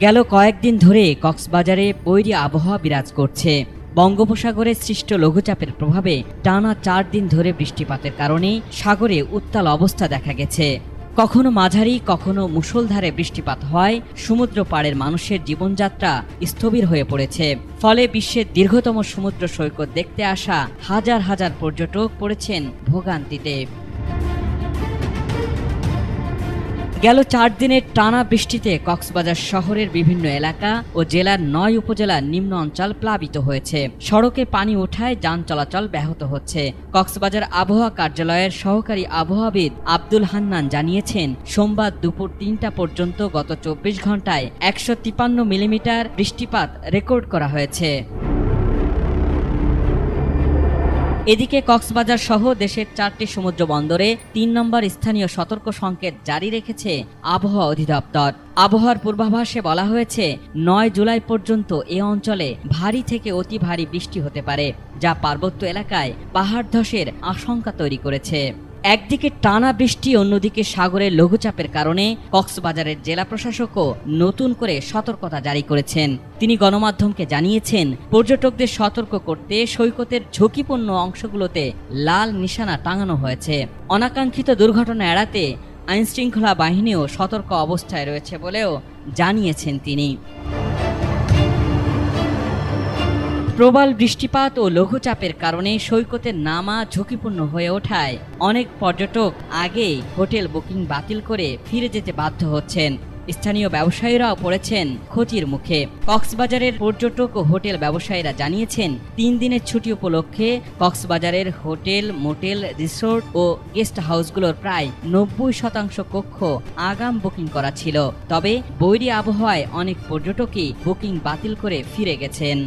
গেল কয়েকদিন ধরে কক্সবাজারে বৈরী আবহাওয়া বিরাজ করছে। বঙ্গোপসাগরে সৃষ্ট লঘুচাপের প্রভাবে টানা চার দিন ধরে বৃষ্টিপাতের কারণে সাগরে উত্তাল অবস্থা দেখা গেছে। কখনো মাঝারি, কখনো মুষলধারে বৃষ্টিপাত হয়। সমুদ্র পাড়ের মানুষের জীবনযাত্রা স্থবির হয়ে পড়েছে। ফলে বিশ্বের দীর্ঘতম সমুদ্র সৈকত দেখতে আসা হাজার হাজার পর্যটক পড়েছেন ভোগান্তিতে। গেল চার দিনের টানা বৃষ্টিতে কক্সবাজার শহরের বিভিন্ন এলাকা ও জেলার নয় উপজেলার নিম্ন অঞ্চল প্লাবিত হয়েছে। সড়কে পানি ওঠায় যান চলাচল ব্যাহত হচ্ছে। কক্সবাজার আবহাওয়া কার্যালয়ের সহকারী আবহাওয়াবিদ আব্দুল হান্নান জানিয়েছেন, সোমবার দুপুর তিনটা পর্যন্ত গত চব্বিশ ঘন্টায় একশো তিপান্ন মিলিমিটার বৃষ্টিপাত রেকর্ড করা হয়েছে। এদিকে কক্সবাজার সহ দেশের চারটি সমুদ্র বন্দরে তিন নম্বর স্থানীয় সতর্ক সংকেত জারি রেখেছে আবহাওয়া অধিদপ্তর। আবহাওয়ার পূর্বাভাসে বলা হয়েছে, নয় জুলাই পর্যন্ত এ অঞ্চলে ভারী থেকে অতি ভারী বৃষ্টি হতে পারে, যা পার্বত্য এলাকায় পাহাড় ধসের আশঙ্কা তৈরি করেছে। একদিকে টানা বৃষ্টি, অন্যদিকে সাগরের লঘুচাপের কারণে কক্সবাজারের জেলা প্রশাসকও নতুন করে সতর্কতা জারি করেছেন। তিনি গণমাধ্যমকে জানিয়েছেন, পর্যটকদের সতর্ক করতে সৈকতের ঝুঁকিপূর্ণ অংশগুলোতে লাল নিশানা টাঙানো হয়েছে। অনাকাঙ্ক্ষিত দুর্ঘটনা এড়াতে আইনশৃঙ্খলা বাহিনীও সতর্ক অবস্থায় রয়েছে বলেও জানিয়েছেন তিনি। প্রবল বৃষ্টিপাত ও লঘুচাপের কারণে সৈকতের নামা ঝুঁকিপূর্ণ হয়ে ওঠায়। অনেক পর্যটক আগেই হোটেল বুকিং বাতিল করে ফিরে যেতে বাধ্য হচ্ছেন। স্থানীয় ব্যবসায়ীরাও পড়েছেন ক্ষতির মুখে। কক্সবাজারের পর্যটক ও হোটেল ব্যবসায়ীরা জানিয়েছেন, তিন দিনের ছুটি উপলক্ষে কক্সবাজারের হোটেল, মোটেল, রিসোর্ট ও গেস্ট হাউসগুলোর প্রায় নব্বই শতাংশ কক্ষ আগাম বুকিং করা ছিল। তবে বৈরী আবহাওয়ায় অনেক পর্যটকই বুকিং বাতিল করে ফিরে গেছেন।